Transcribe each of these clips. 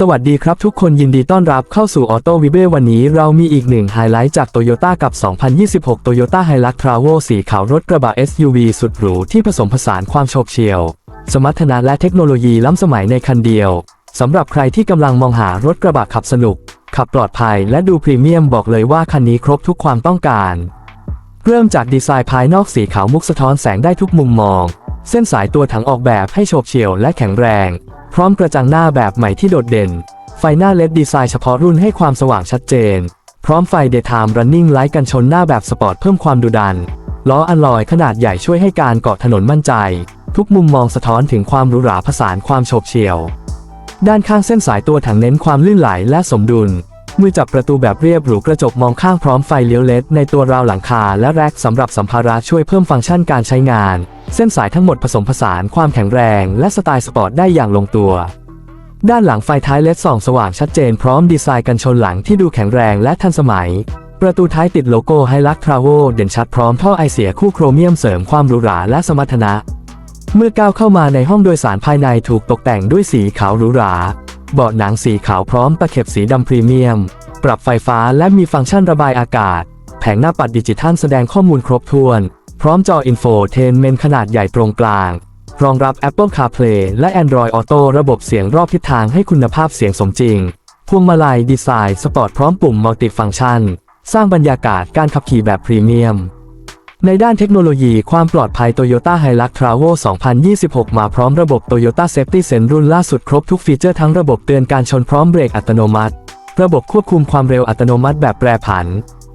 สวัสดีครับทุกคนยินดีต้อนรับเข้าสู่ Auto v i b e วันนี้เรามีอีกหนึ่งไฮไลท์จาก Toyota กับ 2026 Toyota Hilux Travo สีขาวรถกระบะ SUV สุดหรูที่ผสมผสานความโฉบเฉี่ยว สมรรถนะและเทคโนโลยีล้ำสมัยในคันเดียว สำหรับใครที่กำลังมองหารถกระบะขับสนุก ขับปลอดภัยและดูพรีเมียมบอกเลยว่าคันนี้ครบทุกความต้องการ เริ่มจากดีไซน์ภายนอกสีขาวมุกสะท้อนแสงได้ทุกมุมมอง เส้นสายตัวถังออกแบบให้โฉบเฉี่ยวและแข็งแรง พร้อมกระจังหน้าแบบใหม่ที่โดดเด่น ไฟหน้าเลดดีไซน์เฉพาะรุ่นให้ความสว่างชัดเจน พร้อมไฟ Daytime Running Light กันชนหน้าแบบสปอร์ตเพิ่มความดุดัน ล้ออัลลอยขนาดใหญ่ช่วยให้การเกาะถนนมั่นใจ ทุกมุมมองสะท้อนถึงความหรูหราผสานความโฉบเฉี่ยว ด้านข้างเส้นสายตัวถังเน้นความลื่นไหลและสมดุล มือจับประตูแบบเรียบหรูกระจกมองข้างพร้อมไฟเลี้ยวเลดในตัวราวหลังคาและแร็คสำหรับสัมภาระช่วยเพิ่มฟังก์ชันการใช้งาน เส้นสายทั้งหมดผสมผสานความแข็งแรง และสไตล์สปอร์ตได้อย่างลงตัว ด้านหลังไฟท้ายเลดส่องสว่างชัดเจนพร้อมดีไซน์กันชนหลังที่ดูแข็งแรงและทันสมัย ประตูท้ายติดโลโก้ไฮลักทราโวเด่นชัดพร้อมท่อไอเสียคู่โครเมียมเสริมความหรูหราและสมรรถนะ เมื่อก้าวเข้ามาในห้องโดยสารภายในถูกตกแต่งด้วยสีขาวหรูหรา เบาะหนังสีขาวพร้อมตะเข็บสีดำพรีเมียม ปรับไฟฟ้าและมีฟังก์ชันระบายอากาศ แผงหน้าปัดดิจิทัลแสดงข้อมูลครบถ้วน พร้อมจออินโฟเทนเมนขนาดใหญ่ตรงกลาง รองรับ Apple CarPlay และ Android Auto ระบบเสียงรอบทิศทางให้คุณภาพเสียงสมจริง พวงมาลัยดีไซน์สปอร์ตพร้อมปุ่มมัลติฟังก์ชัน สร้างบรรยากาศการขับขี่แบบพรีเมียม ในด้านเทคโนโลยีความปลอดภัย Toyota Hilux Travo 2026 มาพร้อมระบบ Toyota Safety Sense รุ่นล่าสุดครบทุกฟีเจอร์ทั้งระบบเตือนการชนพร้อมเบรกอัตโนมัติ ระบบควบคุมความเร็วอัตโนมัติแบบแปรผัน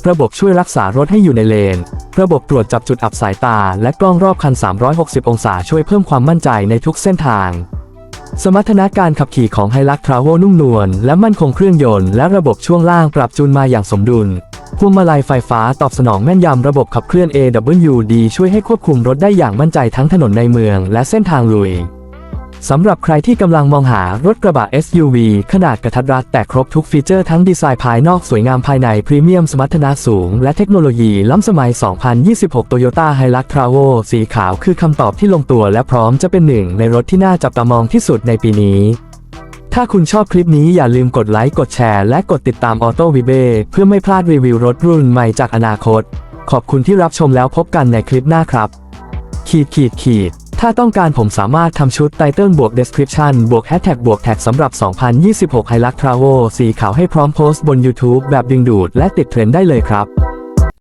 ระบบช่วยรักษารถให้อยู่ในเลน ระบบตรวจจับจุดอับสายตา และกล้องรอบคัน 360 องศาช่วยเพิ่มความมั่นใจในทุกเส้นทาง สมรรถนะการขับขี่ของ Hilux Travo นุ่มนวลและมั่นคงเครื่องยนต์และระบบช่วงล่างปรับจูนมาอย่างสมดุล พวงมาลัยไฟฟ้าตอบสนองแม่นยำระบบขับเคลื่อน AWD ช่วยให้ควบคุมรถได้อย่างมั่นใจทั้งถนนในเมืองและเส้นทางลุย สำหรับใครที่กำลังมองหารถกระบะ SUV ขนาดกระทัดรัดแต่ครบทุกฟีเจอร์ทั้งดีไซน์ภายนอกสวยงามภายในพรีเมียมสมรรถนะสูง และเทคโนโลยีล้ำสมัย 2026 Toyota Hilux Travo สีขาวคือคำตอบที่ลงตัวและพร้อมจะเป็นหนึ่งในรถที่น่าจับตามองที่สุดในปีนี้ ถ้าคุณชอบคลิปนี้อย่าลืมกดไลค์กดแชร์และกดติดตาม Auto v i b e เพื่อไม่พลาดรีวิวรถรุ่นใหม่จากอนาคต ขอบคุณที่รับชมแล้วพบกันในคลิปหน้าครับ ขีดขีดขีดถ้าต้องการผมสามารถทำชุดไตเติลบวก description บวก hashtag บวกแท็กสำหรับ 2026 Hilux Travo สีขาวให้พร้อมโพสต์บน YouTube แบบดึงดูดและติดเทรนด์ได้เลยครับ